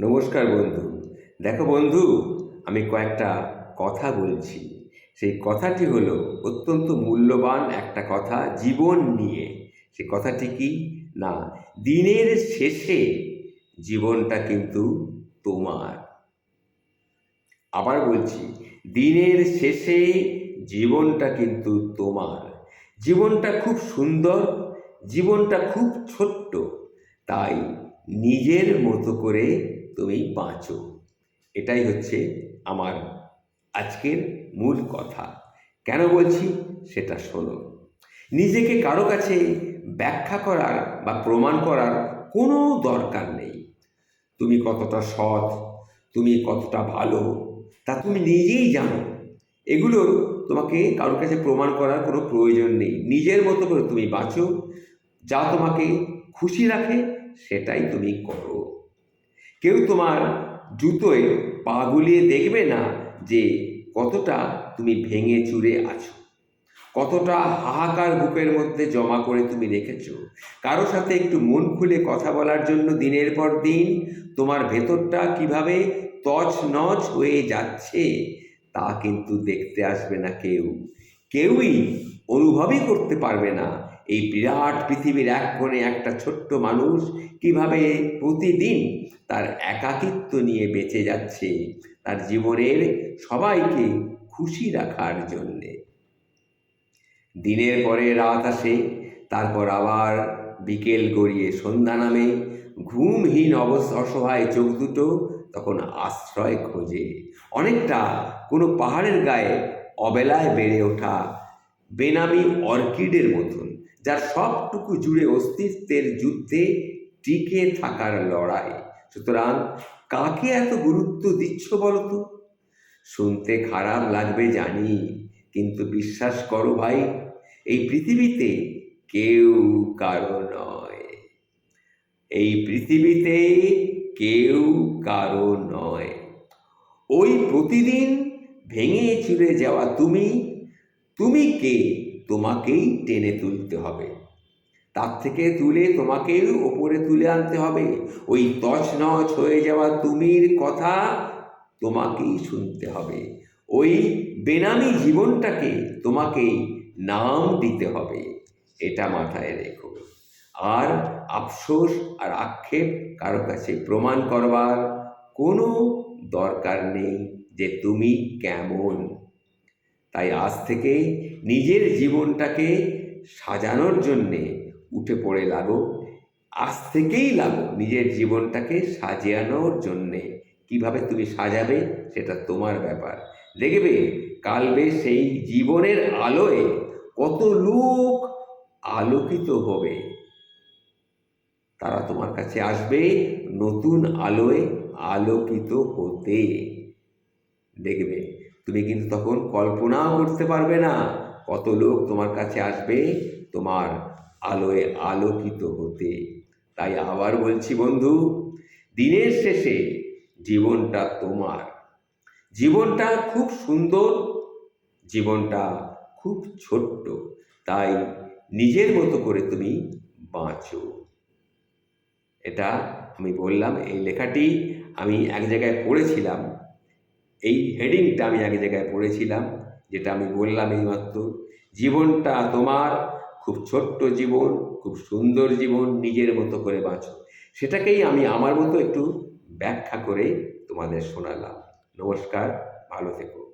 নমস্কার বন্ধু। দেখো বন্ধু, আমি কয়েকটা কথা বলছি। সেই কথাটি হলো, অত্যন্ত মূল্যবান একটা কথা জীবন নিয়ে। সে কথাটি কি? না, দিনের শেষে জীবনটা কিন্তু তোমার। আবার বলছি, দিনের শেষে জীবনটা কিন্তু তোমার। জীবনটা খুব সুন্দর, জীবনটা খুব ছোট্ট। তাই নিজের মতো করে তুমি বাঁচো। এটাই হচ্ছে আমার আজকের মূল কথা। কেন বলছি? সেটা শোনো। নিজেকে কারও কাছে ব্যাখ্যা করার বা প্রমাণ করার কোনো দরকার নেই। তুমি কতটা সৎ, তুমি কতটা ভালো, তা তুমি নিজেই জানো। এগুলো তোমাকে কারোর কাছে প্রমাণ করার কোনো প্রয়োজন নেই। নিজের মতো করে তুমি বাঁচো। যা তোমাকে খুশি রাখে, সেটাই তুমি করো। কেউ তোমার জুতোয় পা গুলিয়ে দেখবে না যে কতটা তুমি ভেঙে চুরে আছো? কতটা হাহাকার বুকের মধ্যে জমা করে তুমি রেখেছ? কারও সাথে একটু মন খুলে কথা বলার জন্য দিনের পর দিন তোমার ভেতরটা কীভাবে তছ নছ হয়ে যাচ্ছে তা কিন্তু দেখতে আসবে না কেউ। কেউই অনুভবই করতে পারবে না এই বিরাট পৃথিবীর এক কোণে একটা ছোট্ট মানুষ কীভাবে প্রতিদিন তার একাকিত্ব নিয়ে বেঁচে যাচ্ছে, তার জীবনের সবাইকে খুশি রাখার জন্যে। দিনের পরে রাত আসে, তারপর আবার বিকেল গড়িয়ে সন্ধ্যা নামে, ঘুমহীন অবস, অসহায় চোখ দুটো তখন আশ্রয় খোঁজে। অনেকটা কোনো পাহাড়ের গায়ে অবেলায় বেড়ে ওঠা বেনামি অর্কিডের মতন। যার সবটুকু জুড়ে অস্তিত্বের যুদ্ধে টিকে থাকার লড়াই। সুতরাং কাকে এত গুরুত্ব দিচ্ছ বলো তো? শুনতে খারাপ লাগবে জানি, কিন্তু বিশ্বাস করো ভাই, এই পৃথিবীতে কেউ কারও নয়। এই পৃথিবীতে কেউ কারও নয়। ওই প্রতিদিন ভেঙে চুরে যাওয়া তুমি তুমি কে? তোমাকেই টেনে তুলতে হবে। তার থেকে তুলে তোমাকেও ওপরে তুলে আনতে হবে। ওই তছনছ হয়ে যাওয়া তুমির কথা তোমাকেই শুনতে হবে। ওই বেনামি জীবনটাকে তোমাকেই নাম দিতে হবে। এটা মাথায় রেখো। আর আফসোস আর আক্ষেপ কারও কাছে প্রমাণ করবার কোনো দরকার নেই যে তুমি কেমন। তাই আজ থেকেই নিজের জীবনটাকে সাজানোর জন্যে উঠে পড়ে লাগো। আজ থেকেই লাগো নিজের জীবনটাকে সাজানোর জন্যে। কীভাবে তুমি সাজাবে সেটা তোমার ব্যাপার। দেখবে কালবে সেই জীবনের আলোয় কত লোক আলোকিত হবে। তারা তোমার কাছে আসবে নতুন আলোয় আলোকিত হতে। দেখবে তুমি কিন্তু তখন কল্পনাও করতে পারবে না কত লোক তোমার কাছে আসবে তোমার আলোয় আলোকিত হতে। তাই আবার বলছি, বন্ধু, দিনের শেষে জীবনটা তোমার। জীবনটা খুব সুন্দর, জীবনটা খুব ছোট্ট। তাই নিজের মতো করে তুমি বাঁচো। এটা আমি বললাম, এই লেখাটি আমি এক জায়গায় পড়েছিলাম। এই হেডিংটা আমি এক জায়গায় পড়েছিলাম, যেটা আমি বললাম এইমাত্র। জীবনটা তোমার, খুব ছোট্ট জীবন, খুব সুন্দর জীবন, নিজের মতো করে বাঁচো। সেটাকেই আমি আমার মতো একটু ব্যাখ্যা করে তোমাদের শোনালাম। নমস্কার, ভালো থেকো।